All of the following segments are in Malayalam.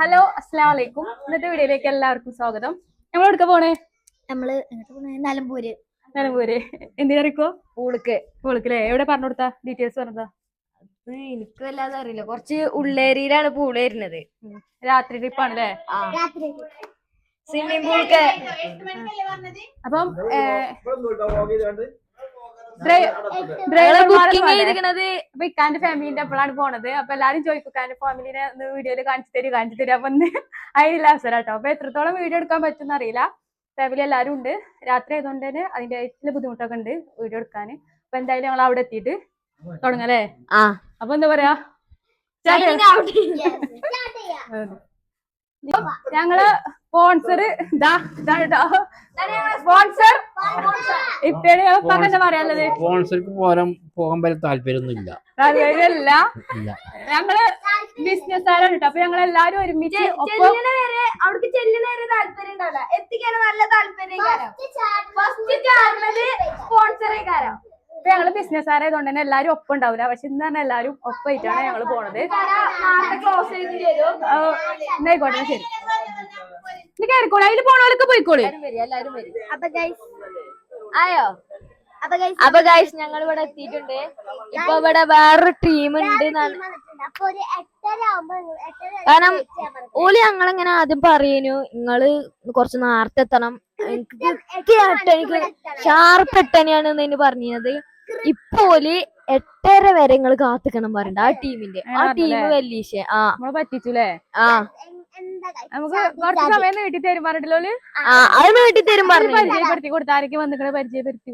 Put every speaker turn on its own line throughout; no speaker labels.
ഹലോ അസ്സാം വലൈക്കും ഇന്നത്തെ വീഡിയോയിലേക്ക് എല്ലാവർക്കും സ്വാഗതം. നമ്മൾ എടുക്ക പോണേ?
നമ്മൾ എങ്ങോട്ട് പോണേ? നിലമ്പൂര്.
നിലമ്പൂര്. എന്തിനറിയിക്കോ?
പൂളുക്ക്.
വിളിക്കലേ എവിടെ പറഞ്ഞു കൊടുത്താ? ഡീറ്റെയിൽസ് പറഞ്ഞതാ.
എനിക്കും എനിക്ക് വല്ലാതെ അറിയില്ല. കുറച്ച് ഉള്ളേരിയിലാണ് പൂൾ വരുന്നത്.
രാത്രി ട്രിപ്പ് ആണല്ലേ?
സ്വിമ്മിംഗ് പൂൾക്ക്
അപ്പം അപ്പൊ ഇക്കാന്റെ ഫാമിലിന്റെ എപ്പോഴാണ് പോണത്. അപ്പൊ എല്ലാരും ചോദിക്കും ഇക്കാന്റെ ഫാമിലിനെ ഒന്ന് വീഡിയോയിൽ കാണിച്ചു തരും കാണിച്ചു തരും. അപ്പൊ അതിനുള്ള അവസരം കേട്ടോ. അപ്പൊ എത്രത്തോളം വീഡിയോ എടുക്കാൻ പറ്റുന്ന അറിയില്ല. ഫാമിലി എല്ലാരും ഉണ്ട്. രാത്രി ആയതുകൊണ്ട് തന്നെ അതിന്റെ ആയിട്ടുള്ള ബുദ്ധിമുട്ടൊക്കെ ഉണ്ട് വീഡിയോ എടുക്കാൻ അപ്പൊ എന്തായാലും ഞങ്ങൾ അവിടെ എത്തിയിട്ട് തുടങ്ങല്ലേ? അപ്പൊ എന്താ പറയാ start ചെയ്യാം. അതെ. ഇപ്പം ഞങ്ങൾ സ്പോൺസർ സ്പോൺസർ ഇപ്പഴേ എന്താ പറയാനുള്ളത്?
സ്പോൺസർക്ക് പോരാൻ പോകാൻ പറ്റുന്ന താല്പര്യമൊന്നുമില്ല.
താല്പര്യമില്ല.
ഇല്ല.
ഞങ്ങൾ ബിസിനസ്സുകാരാണ് കേട്ടോ. അപ്പൊ ഞങ്ങൾ എല്ലാരും ഒരുമിച്ച് ഒപ്പം
വരെ അവിടേക്ക് ചെല്ലിന് വരെ താല്പര്യം ഉണ്ടാവില്ല. എത്തിക്കാൻ നല്ല താല്പര്യം ഫസ്റ്റ് ചാടുന്നത് സ്പോൺസറേ കാരം
ഇപ്പൊ ഞങ്ങൾ ബിസിനസ് ആരായതുകൊണ്ട് തന്നെ എല്ലാരും ഒപ്പം ഉണ്ടാവില്ല പക്ഷെ ഇന്ന് തന്നെ എല്ലാരും ഒപ്പമായിട്ടാണ് ഞങ്ങൾ പോണത്.
നാളെ ക്ലോസ് ചെയ്ത് തരും
ആ, എന്നായിക്കോട്ടെ ശരി. ഇനി കയറിക്കോളെ അതിൽ പോണവരൊക്കെ പോയിക്കോളി.
ആയോ? അപ്പൊ ഗൈസ് ഞങ്ങൾ ഇവിടെ എത്തിയിട്ടുണ്ട്. ഇപ്പൊ ഇവിടെ വേറൊരു ടീം ഉണ്ട് കാരണം ഓൽ ഞങ്ങളിങ്ങനെ ആദ്യം പറയുന്നു നിങ്ങൾ കുറച്ച് നേരത്തെ എത്തണം. എനിക്ക് കൃത്യമായിട്ട് എനിക്ക് ഷാർപ്പ് എട്ടനെയാണ് എന്ന് പറഞ്ഞത്. ഇപ്പൊ ഓൽ എട്ടര വരെ നിങ്ങൾ കാത്തിക്കണം പറയണ്ട ആ ടീമിന്റെ. ആ ടീം വല്യശ. ആ.
നമ്മളെ പറ്റിച്ചുല്ലേ?
ആ.
നമുക്ക് കുറച്ച് സമയം നീട്ടി തരും പറഞ്ഞിട്ടില്ലോൽ
ആ. അത് നീട്ടി തരും പറഞ്ഞു
പരിചയപ്പെടുത്തി കൊടുത്ത. ആരൊക്കെ പരിചയപ്പെടുത്തി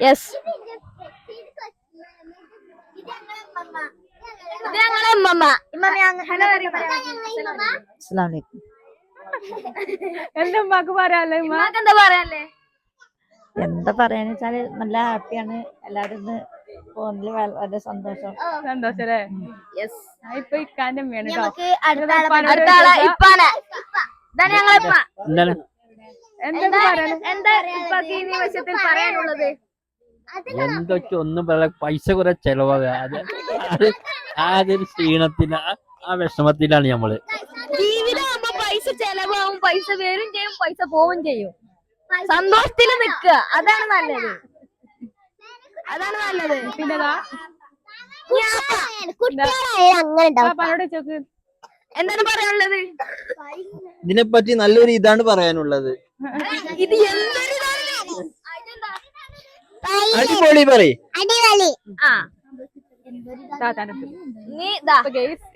യെസ്
ഇത് ഞങ്ങളെ അമ്മമ്മ.
ഇത്
ഉമ്മാക്ക് പറയാല്ലേ
ഉമ്മാക്ക് എന്താ പറയാല്ലേ
എന്താ പറയാന്ന് വെച്ചാൽ നല്ല ഹാപ്പിയാണ്. എല്ലാരും ഇന്ന് ഫോണിൽ വളരെ സന്തോഷം.
ഇപ്പൊ ഇക്കാന്റെ അമ്മയാണ് എന്താ
നിമിഷത്തിൽ പറയാനുള്ളത്?
എന്തൊക്കെ ഒന്നും പറയാ പൈസ കുറെ ചെലവാകുക അത് ആ ഒരു ക്ഷീണത്തിന്. ആ- വിഷമത്തിലാണ് നമ്മൾ
ജീവിതമാകുമ്പോ പൈസ ചെലവാകും പൈസ വരും ചെയ്യും പൈസ പോവും ചെയ്യും. സന്തോഷത്തിൽ നിക്കുക അതാണ് നല്ലത്. അതാണ് നല്ലത്.
പിന്നെ
എന്താണ് പറയാനുള്ളത്?
ഇതിനെപ്പറ്റി നല്ലൊരു ഇതാണ് പറയാനുള്ളത്.
ഇത് എന്തൊരു.
അടിപൊളി പറയും.
അടിപൊളി.
ആ. നീ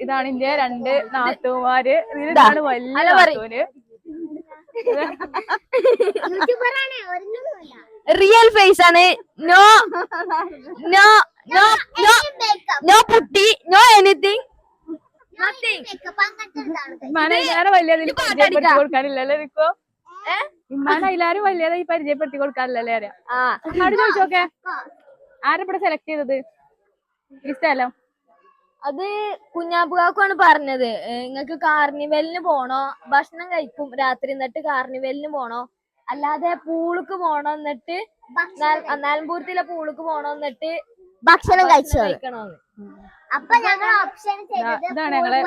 ഇതാണ് ഇന്ത്യ രണ്ട് നാത്തുമാര് ഇതാണ് വലിയ. നാത്തൂര്
റിയൽ ഫേസ് ആണ്. No no no no no putty no anything.
ഇമ്മാനെ വലിയതിൽ. പരിചയപ്പെടുത്തി കൊടുക്കാനില്ലല്ലേ നിക്കോ? ഇമ്മാനെ അതിലാരും വലിയതായി പരിചയപ്പെടുത്തി കൊടുക്കാനില്ലല്ലേ അറിയാം. അവിടെ ചോദിച്ചോക്കെ. ആരപ്പടെ സെലക്ട് ചെയ്തത്? ഈ സ്ഥലം?
അത് കുഞ്ഞാപ്പുകാക്കുമാണ് പറഞ്ഞത്. നിങ്ങൾക്ക് കാർണിവലിന് പോണോ? ഭക്ഷണം കഴിക്കും. രാത്രി എന്നിട്ട് കാർണിവലിന് പോണോ? അല്ലാതെ പൂളുക്ക് പോണോ എന്നിട്ട് നാലമ്പൂരത്തിലെ പൂളുക്ക് പോണോ എന്നിട്ട്
ഭക്ഷണം കഴിച്ചോ
കഴിക്കണോന്ന്.
അപ്പൊ ഞങ്ങൾ ഓപ്ഷൻ
ഇതാണ് ഞങ്ങളെ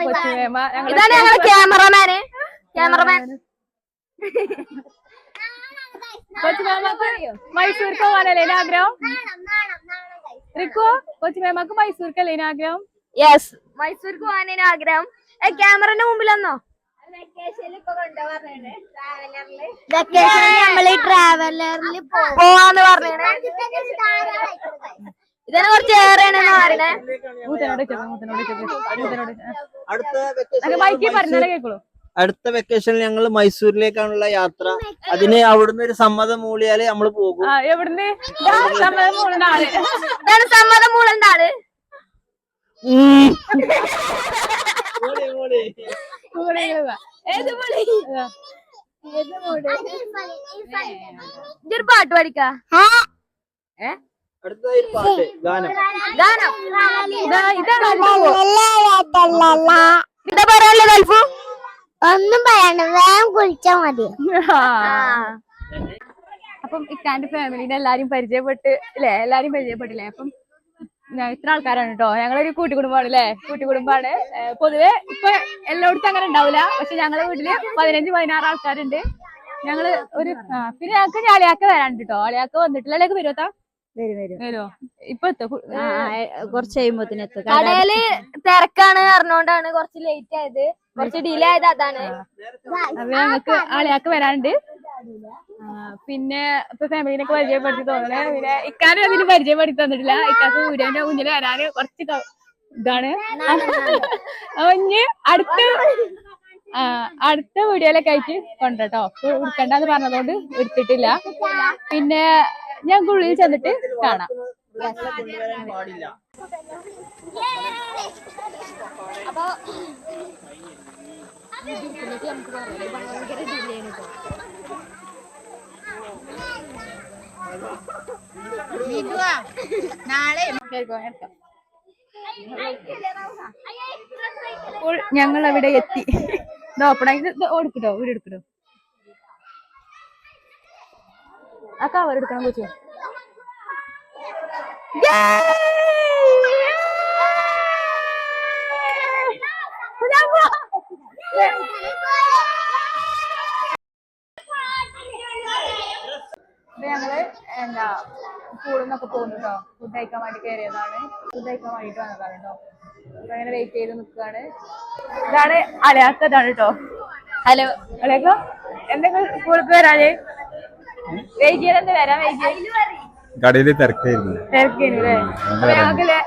ഇതാണ് ഞങ്ങളെ ക്യാമറമാന് ക്യാമറമാൻ
മൈസൂർക്ക് പോകാനല്ലേ? ആഗ്രഹം? റിക്കോ കൊച്ചുമേമക്ക് മൈസൂർക്കല്ലേ ഇനി ആഗ്രഹം?
യെസ് മൈസൂർക്ക് പോകാനേന് ആഗ്രഹം. ഏ ക്യാമറന്റെ മുമ്പിലെന്നോ
വെക്കേഷൻ നമ്മൾ ട്രാവലറിൽ
പോവാന്ന് പറഞ്ഞേ ഇതിനെ കുറച്ച് ഏറെയാണെന്ന് പറയണേ
മൂത്തനോട് പറഞ്ഞാലേ കേക്കുള്ളൂ.
അടുത്ത വെക്കേഷനിൽ ഞങ്ങൾ മൈസൂരിലേക്കാണുള്ള യാത്ര. അതിന് അവിടുന്ന് ഒരു സമ്മതം മൂളിയാൽ നമ്മൾ പോകും.
ആ എവിടുന്ന്? നമ്മളെ ഇതാ.
ഇതൊരു പാട്ട് പഠിക്കാ
അടുത്തതായി പാട്ട് ഗാനം.
ഗാനം.
ഇതാ ഇതാണ്.
എന്താ പറയാനുള്ളത് അൽഫു
ഒന്നും പറയണ്ട വേഗം കുളിച്ചാ മതി.
അപ്പം ഇക്കാന്റെ ഫാമിലിന്റെ എല്ലാരും പരിചയപ്പെട്ട് അല്ലേ എല്ലാരും പരിചയപ്പെട്ടില്ലേ? അപ്പം ഞാൻ ഇത്ര ആൾക്കാരാണ് കേട്ടോ ഞങ്ങളൊരു കൂട്ടുകുടുംബമാണ് അല്ലേ കൂട്ടുകുടുംബാണ്. പൊതുവെ ഇപ്പൊ എല്ലായിടത്തും അങ്ങനെ ഉണ്ടാവില്ല പക്ഷെ ഞങ്ങളെ വീട്ടിൽ പതിനഞ്ച് പതിനാറ് ആൾക്കാരുണ്ട്. ഞങ്ങൾ ഒരു പിന്നെ ഞങ്ങൾക്ക് അളിയാക്ക വരാണ്ട് കേട്ടോ അളിയാക്ക വന്നിട്ടില്ല. അളിയാക്ക വരുമോ
വരും വരും.
വരുമോ ഇപ്പൊ എത്തും? കു-
ആ, ആ, എ- കുറച്ച്
കടയിൽ തിരക്കാണ് അറിഞ്ഞോണ്ടാണ് കുറച്ച് ലേറ്റ് ആയത്. കുറച്ച് ഡിലേ ആയത് അതാണ്.
അപ്പൊ അളിയാക്ക വരാണ്ട് പിന്നെ ഇപ്പൊ ഫാമിലിനൊക്കെ പരിചയപ്പെടുത്തി തോന്നണേ. പിന്നെ ഇക്കാനും അതിന് പരിചയപ്പെടുത്തി തന്നിട്ടില്ല. ഇക്കാക്ക് ഊരന്റെ മുന്നിൽ വരാന് കുറച്ച് ഇതാണ്. അപ്പൊ ഇനി അടുത്ത അടുത്ത വീഡിയോയിലൊക്കെ ആയിട്ട് കൊണ്ടോ എടുക്കണ്ടെന്ന് പറഞ്ഞതുകൊണ്ട് എടുത്തിട്ടില്ല പിന്നെ ഞാൻ ഉള്ളിൽ ചെന്നിട്ട് കാണാം. അപ്പോൾ ഞങ്ങൾ അവിടെ എത്തി. ഇത് ഓപ്പൺ എടുക്കട്ടോ വീട് എടുക്കട്ടോ ആ കവർ എടുക്കണം കൊച്ചു ഇപ്പൊ ഞങ്ങൾ എന്താ സ്കൂളിൽ നിന്നൊക്കെ പോകുന്നു കേട്ടോ ഫുഡ് കഴിക്കാൻ വേണ്ടി കയറിയതാണ് ഫുഡ് കഴിക്കാൻ വേണ്ടിട്ട് വന്നതാണ് കേട്ടോ അപ്പൊ അങ്ങനെ വെയിറ്റ് ചെയ്ത് നിൽക്കുകയാണ് ഇതാണ് അലയാത്തതാണ് കേട്ടോ ഹലോ. അലയാക്ക എന്തെങ്കിലും കൂടുതൽ വരാന് വെയിറ്റ് ചെയ്ത് എന്താ വരാൻ വെയിറ്റ്
കടയിൽ തിരക്കായിരുന്നു.
തിരക്കായിരുന്നു അല്ലേ ഞങ്ങൾക്ക്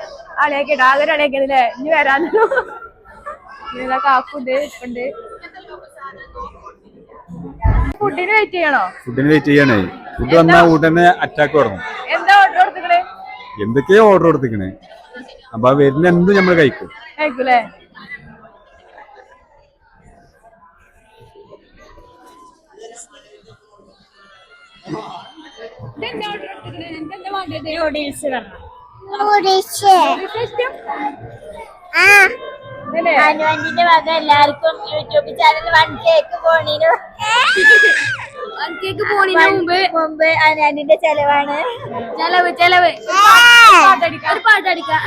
അലയാക്കിട്ട് ആകെ അലയാക്കിയതല്ലേ ഇനി വരാനല്ലോ ഇതാ കാക്കുണ്ട് ഉണ്ട് ഫുഡിന് വെയിറ്റ് ചെയ്യണോ?
ഫുഡിന് വെയിറ്റ് ചെയ്യണേ. ഫുഡ് വന്നാൽ ഉടനെ അറ്റാക്ക് തുടങ്ങും എന്തൊക്കെയോ ഓർഡർ കൊടുത്തിക്കണേ അപ്പൊ ആ വരുന്ന എന്ത് നമ്മൾ കഴിക്കും.
കഴിക്കൂലേ?
കുടിച്ച് ആ. അനുവന്റിന്റെ വക എല്ലാവർക്കും YouTube channel one cake പോണീനു.
Cake പോണിന് മുമ്പ്
മുമ്പ് അനുവന്റിന്റെ ചെലവാണ്.
ചെലവ് ചെലവ്. ഒരു പാട്ടടിക്കാം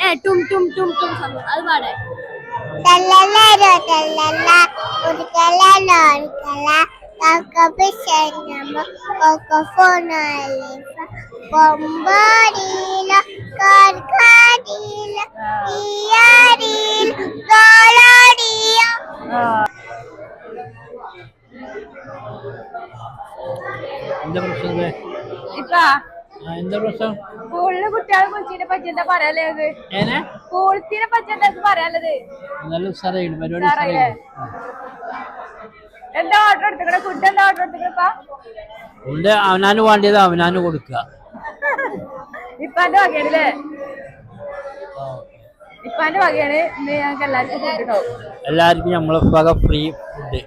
ഏ ടും ടും ടും ടും അത് പാടേ.
കാർക്കാടിയില
ആ, എന്താ പ്രശ്നം?
സ്കൂളിൽ കുട്ടികളെ കുളിച്ചിനെ പറ്റി എന്താ പറ്റി എന്താ പറയാനുള്ളത്
നല്ല ഉഷാറായിരുന്നു പരിപാടി
ഉഷാറായില്ലേ?
ഉഷാറായിരുന്നു
എന്താ ഓർഡർ എടുത്തിക്കണേ? ഫുഡ് എന്താ ഓർഡർ എടുത്തിക്കണപ്പാ
ഉണ്ട് അവനാന് വേണ്ടിയത് അവനാന് കൊടുക്കുക
ഇപ്പാന്റെ വകയാണല്ലേ ഇപ്പാന്റെ വകയാണ്? ഇന്ന് ഞങ്ങൾക്ക് എല്ലാവർക്കും ഫുഡ് ഉണ്ടാവും.
എല്ലാവർക്കും നമ്മളെ വക ഫ്രീ ഫുഡ്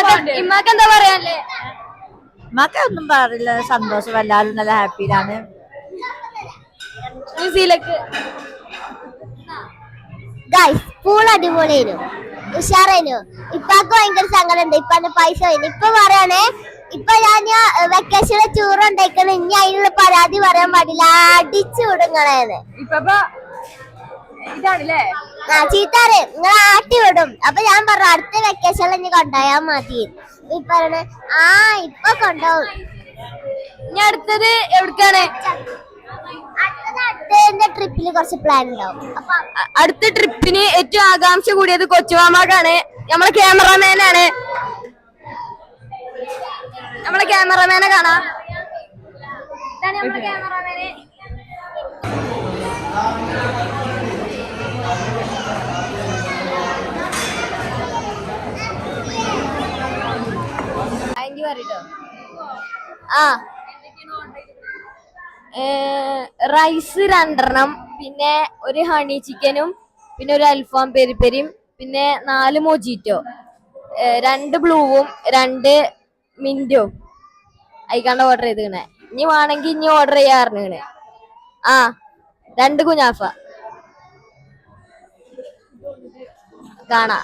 ഇമ്മാക്ക് ഇമ്മാക്ക് എന്താ പറയാല്ലേ
മക്കളൊന്നും പറയില്ല സന്തോഷം. എല്ലാവരും നല്ല ഹാപ്പിയിലാണ്.
ഗൈസ് പൂൾ അടിപൊളിയായിരുന്നു ഉഷാറായിരുന്നു. ഇപ്പാക്ക് ഭയങ്കര സങ്കടമുണ്ട്. ഇപ്പാന്റെ പൈസ പോയിന് ഇപ്പൊ പറയണേ ഇപ്പൊ ഞാൻ വെക്കേഷനിലെ ടൂർ ഉണ്ടായിക്കണം. ഇനി അതിനുള്ള പരാതി പറയാൻ പാടില്ല. അടിച്ചു വിടുങ്ങളേന്ന്
ഇപ്പൊ ഇതാണല്ലേ?
ആ ചീത്താറ് നിങ്ങൾ ആട്ടി വിടും. അപ്പൊ ഞാൻ പറഞ്ഞു അടുത്ത വെക്കേഷനിൽ ഇനി കൊണ്ടുപോയാ മതി. ഇപ്പൊ പറയണേ ആ ഇപ്പൊ കൊണ്ടുപോകും.
ഇനി അടുത്തത് എവിടേക്കാണ്?
അടുത്തത് അടുത്തതിന്റെ ട്രിപ്പിൽ കുറച്ച് പ്ലാൻ ഉണ്ടാവും. അപ്പൊ
അ- അടുത്ത ട്രിപ്പിന് ഏറ്റവും ആകാംക്ഷ കൂടിയത് കൊച്ചുമാമാക്കാണ്. നമ്മളെ ക്യാമറമാനാണ് നമ്മളെ ക്യാമറമാനെ കാണാം. ഇതാണ് നമ്മളെ ക്യാമറമാന് റൈസ് രണ്ടെണ്ണം പിന്നെ ഒരു ഹണി ചിക്കനും പിന്നെ ഒരു അൽഫാം പെരിപ്പെരിയും പിന്നെ നാല് മൊജീറ്റോ. രണ്ട് ബ്ലൂവും രണ്ട് മിന്റും. അയക്കാണ്ട് ഓർഡർ ചെയ്തിക്കണേ. ഇനി വേണമെങ്കിൽ ഇനി ഓർഡർ ചെയ്യാറുണ്ട് ആ രണ്ട് കുഞ്ഞാഫ. കാണാ.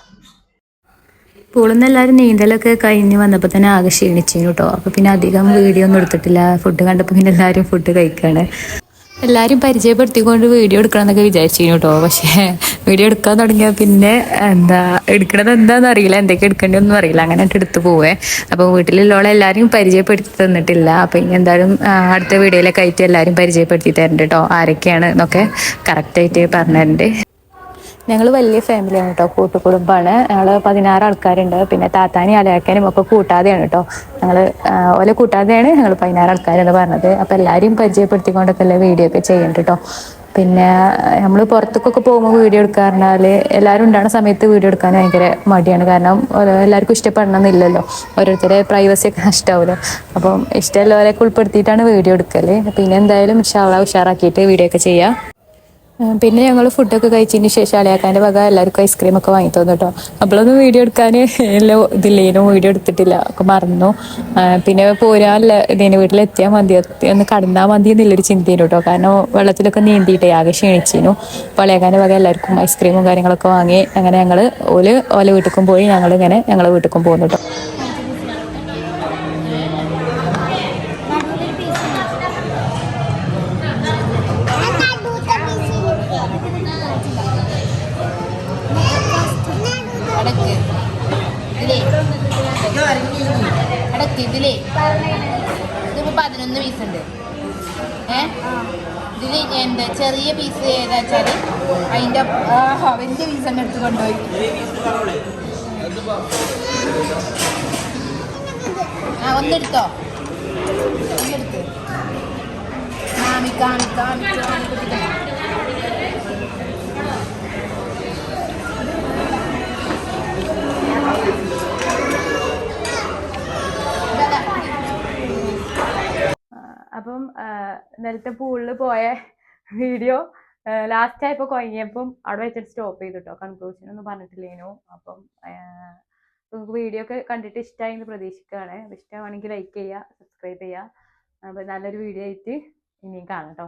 പൂളിൽ നിന്ന് എല്ലാവരും നീന്തലൊക്കെ കഴിഞ്ഞ് വന്നപ്പോൾ തന്നെ ആകെ ക്ഷീണിച്ചിരുന്നു കേട്ടോ. അപ്പോൾ പിന്നെ അധികം വീഡിയോ ഒന്നും എടുത്തിട്ടില്ല. ഫുഡ് കണ്ടപ്പോൾ പിന്നെ എല്ലാവരും ഫുഡ് കഴിക്കുകയാണ് എല്ലാവരും പരിചയപ്പെടുത്തിക്കൊണ്ട് വീഡിയോ എടുക്കണം എന്നൊക്കെ കേട്ടോ. പക്ഷേ വീഡിയോ എടുക്കാൻ തുടങ്ങിയാൽ പിന്നെ എന്താ എടുക്കണത് എന്താണെന്ന് അറിയില്ല. എന്തൊക്കെ എടുക്കേണ്ടതെന്നും അറിയില്ല. അങ്ങനെ എടുത്തു പോവേ. അപ്പോൾ വീട്ടിലുള്ള എല്ലാവരും പരിചയപ്പെടുത്തി തന്നിട്ടില്ല. അപ്പോൾ ഇനി എന്തായാലും അടുത്ത വീഡിയോയിലൊക്കെ ആയിട്ട് എല്ലാവരും പരിചയപ്പെടുത്തി തരുന്നുണ്ട് കേട്ടോ. ആരൊക്കെയാണ് എന്നൊക്കെ കറക്റ്റായിട്ട് പറഞ്ഞു തരുന്നുണ്ട് ഞങ്ങൾ വലിയ ഫാമിലിയാണ് കേട്ടോ കൂട്ടുകുടുംബമാണ് ഞങ്ങൾ പതിനാറ് ആൾക്കാരുണ്ട്. പിന്നെ താത്താനി അലയാക്കാനും ഒക്കെ കൂട്ടാതെയാണ് കേട്ടോ ഞങ്ങൾ ഓലെ കൂട്ടാതെയാണ് ഞങ്ങൾ പതിനാറ് ആൾക്കാരെന്ന് പറഞ്ഞത്. അപ്പം എല്ലാവരെയും പരിചയപ്പെടുത്തിക്കൊണ്ടൊക്കെ അല്ലേ വീഡിയോ ഒക്കെ ചെയ്യുന്നുണ്ട് കേട്ടോ പിന്നെ നമ്മൾ പുറത്തേക്കൊക്കെ പോകുമ്പോൾ വീഡിയോ എടുക്കാറുണ്ടാൽ എല്ലാവരും ഉണ്ടാകുന്ന സമയത്ത് വീഡിയോ എടുക്കാൻ ഭയങ്കര മടിയാണ്. കാരണം എല്ലാവർക്കും ഇഷ്ടപ്പെടണമെന്നില്ലല്ലോ ഓരോരുത്തരെ പ്രൈവസി ഒക്കെ നഷ്ടമാവുമല്ലോ അപ്പം ഇഷ്ടമുള്ളവരെയൊക്കെ ഉൾപ്പെടുത്തിയിട്ടാണ് വീഡിയോ എടുക്കൽ പിന്നെ എന്തായാലും ഉഷാറാ ഉഷാറാക്കിയിട്ട് വീഡിയോ ഒക്കെ ചെയ്യാം. പിന്നെ ഞങ്ങൾ ഫുഡൊക്കെ കഴിച്ചതിന് ശേഷം അളിയാക്കാന്റെ വക എല്ലാവർക്കും ഐസ്ക്രീം ഒക്കെ വാങ്ങി തന്നു കേട്ടോ അപ്പോഴൊന്നും വീഡിയോ എടുക്കാൻ എല്ലാം ഇതില്ലേനും വീഡിയോ എടുത്തിട്ടില്ല. ഒക്കെ മറന്നു. പിന്നെ പോരാല്ല ഇതിന് വീട്ടിലെത്തിയാൽ മതി. ഒന്ന് കടന്നാൽ മതി എന്നുള്ളൊരു ചിന്തയും കേട്ടോ കാരണം വെള്ളത്തിലൊക്കെ നീന്തിയിട്ടേ ആകെ ക്ഷീണിച്ചിരുന്നു അപ്പോൾ അളിയാക്കാന്റെ വക എല്ലാവർക്കും ഐസ്ക്രീമും കാര്യങ്ങളൊക്കെ വാങ്ങി അങ്ങനെ ഞങ്ങൾ ഓൽ ഓല വീട്ടിലേക്കും പോയി ഞങ്ങൾ ഇങ്ങനെ ഞങ്ങളെ വീട്ടിലേക്കും പോകുന്നു കേട്ടോ
എന്താ ചെറിയ പീസ് ഏതാ വെച്ചാൽ അതിന്റെ വലിയ പീസ് തന്നെ എടുത്ത് കൊണ്ടുപോയി. ആ ഒന്നെടുത്തോ ഒന്നെടുത്ത് കുട്ടികളെ.
അപ്പം നേരത്തെ പൂളിൽ പോയ വീഡിയോ ലാസ്റ്റ് ആയപ്പോൾ കുഴങ്ങിയപ്പം അവിടെ വെച്ചിട്ട് സ്റ്റോപ്പ് ചെയ്തു കേട്ടോ കൺക്ലൂഷൻ ഒന്നും പറഞ്ഞിട്ടില്ലേനു. അപ്പം നിങ്ങൾക്ക് വീഡിയോ ഒക്കെ കണ്ടിട്ട് ഇഷ്ടമായി എന്ന് പ്രതീക്ഷിക്കുകയാണ്. ഇഷ്ടമാണെങ്കിൽ ലൈക്ക് ചെയ്യുക സബ്സ്ക്രൈബ് ചെയ്യുക. അപ്പോൾ നല്ലൊരു വീഡിയോ ആയിട്ട് ഇനിയും കാണാം കേട്ടോ